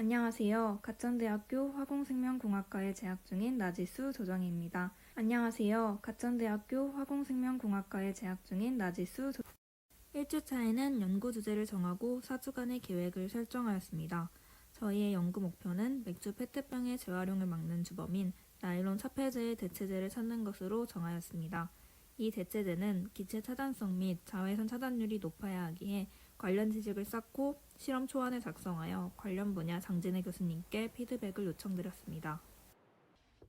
안녕하세요. 가천대학교 화공생명공학과에 재학 중인 나지수 조정희입니다. 안녕하세요. 가천대학교 화공생명공학과에 재학 중인 나지수 조... 1주차에는 연구 주제를 정하고 4주간의 계획을 설정하였습니다. 저희의 연구 목표는 맥주 페트병의 재활용을 막는 주범인 나일론 차폐제의 대체제를 찾는 것으로 정하였습니다. 이 대체제는 기체 차단성 및 자외선 차단율이 높아야 하기에 관련 지식을 쌓고 실험 초안을 작성하여 관련 분야 장진혜 교수님께 피드백을 요청드렸습니다.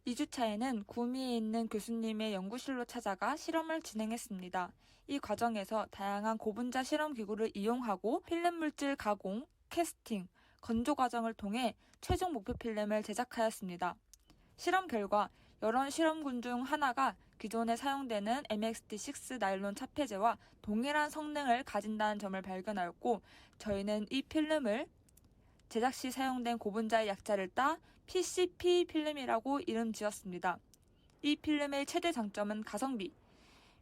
2주차에는 구미에 있는 교수님의 연구실로 찾아가 실험을 진행했습니다. 이 과정에서 다양한 고분자 실험 기구를 이용하고 필름 물질 가공, 캐스팅, 건조 과정을 통해 최종 목표 필름을 제작하였습니다. 실험 결과 여러 실험군 중 하나가 기존에 사용되는 MXT6 나일론 차폐제와 동일한 성능을 가진다는 점을 발견하였고 저희는 이 필름을 제작 시 사용된 고분자의 약자를 따 PCP 필름이라고 이름 지었습니다. 이 필름의 최대 장점은 가성비.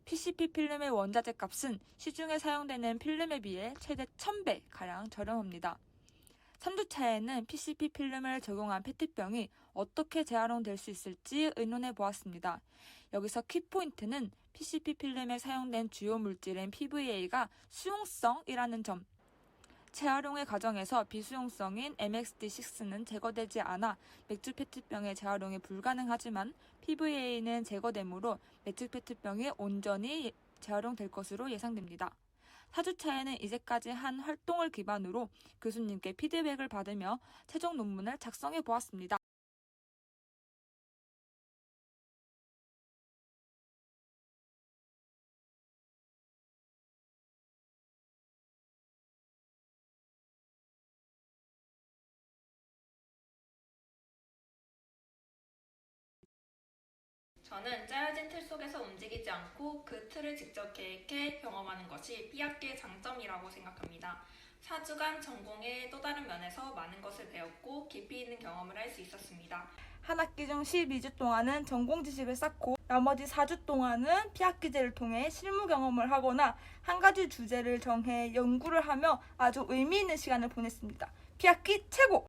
PCP 필름의 원자재 값은 시중에 사용되는 필름에 비해 최대 1000배 가량 저렴합니다. 3주차에는 PCP 필름을 적용한 페트병이 어떻게 재활용될 수 있을지 의논해 보았습니다. 여기서 키포인트는 PCP 필름에 사용된 주요 물질인 PVA가 수용성이라는 점. 재활용의 과정에서 비수용성인 MXT6는 제거되지 않아 맥주 페트병의 재활용이 불가능하지만 PVA는 제거되므로 맥주 페트병이 온전히 재활용될 것으로 예상됩니다. 4주차에는 이제까지 한 활동을 기반으로 교수님께 피드백을 받으며 최종 논문을 작성해 보았습니다. 저는 짜여진 틀 속에서 움직이지 않고 그 틀을 직접 계획해 경험하는 것이 B학기의 장점이라고 생각합니다. 4주간 전공의 또 다른 면에서 많은 것을 배웠고 깊이 있는 경험을 할 수 있었습니다. 한 학기 중 12주 동안은 전공 지식을 쌓고 나머지 4주 동안은 피학기제를 통해 실무 경험을 하거나 한 가지 주제를 정해 연구를 하며 아주 의미 있는 시간을 보냈습니다. 피학기 최고!